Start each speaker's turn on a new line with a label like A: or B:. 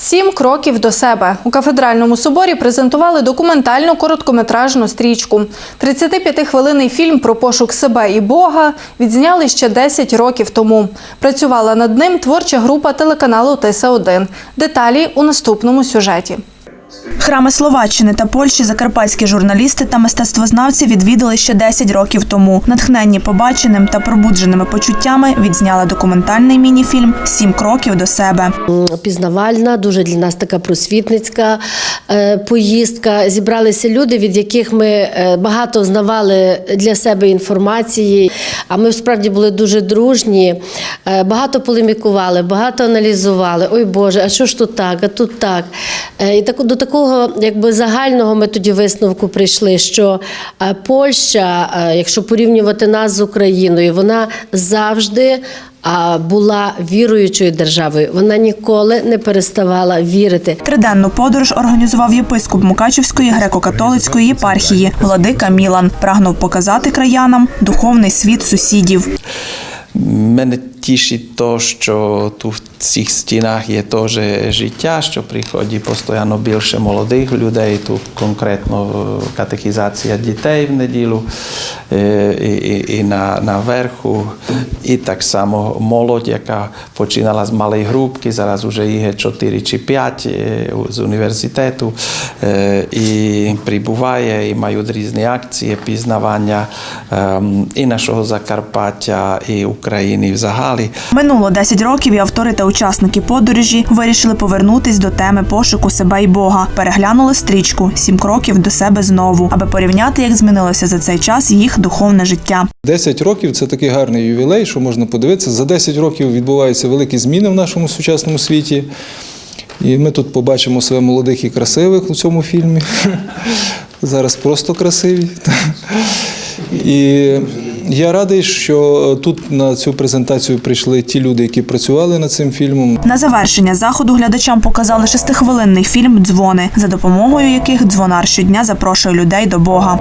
A: Сім кроків до себе у кафедральному соборі презентували документальну короткометражну стрічку. 35-хвилинний фільм про пошук себе і Бога відзняли ще 10 років тому. Працювала над ним творча група телеканалу Тиса 1 Деталі у наступному сюжеті.
B: Храми Словаччини та Польщі закарпатські журналісти та мистецтвознавці відвідали ще 10 років тому. Натхненні побаченим та пробудженими почуттями відзняли документальний мініфільм Сім кроків до себе.
C: пізнавальна, дуже для нас така просвітницька е, поїздка. Зібралися люди, від яких ми е, багато знавали для себе інформації. А ми справді були дуже дружні, е, багато полемікували, багато аналізували. Ой Боже, а що ж тут так, а тут так. Е, І так, до такого якби загального ми тоді висновку прийшли, що е, Польща, е, якщо порівнювати нас з Україною, вона завжди а, була віруючою державою. Вона ніколи не переставала вірити.
B: Триденну подорож організував єпископ Мукачівської греко-католицької єпархії Владика Мілан. Прагнув показати краянам духовний світ сусідів.
D: Мене тішить то, що тут в цих стінах є теж життя, що приходить постійно більше молодих людей. Тут конкретно катехізація дітей в неділю і, і, і на, на верху. І так само молодь, яка починала з малої групки, зараз вже їх є 4 чи 5 е, з університету і прибуває, і мають різні акції пізнавання і нашого Закарпаття, і України взагалі.
B: Минуло 10 років, і автори та учасники подорожі вирішили повернутись до теми пошуку себе і Бога. Переглянули стрічку Сім кроків до себе знову, аби порівняти, як змінилося за цей час їх духовне життя.
E: 10 років це такий гарний ювілей, що можна подивитися. За 10 років відбуваються великі зміни в нашому сучасному світі. І ми тут побачимо себе молодих і красивих у цьому фільмі. Зараз просто красиві. І я радий, що тут на цю презентацію прийшли ті люди, які працювали над цим фільмом.
B: На завершення заходу глядачам показали шестихвилинний фільм Дзвони, за допомогою яких дзвонар щодня запрошує людей до Бога.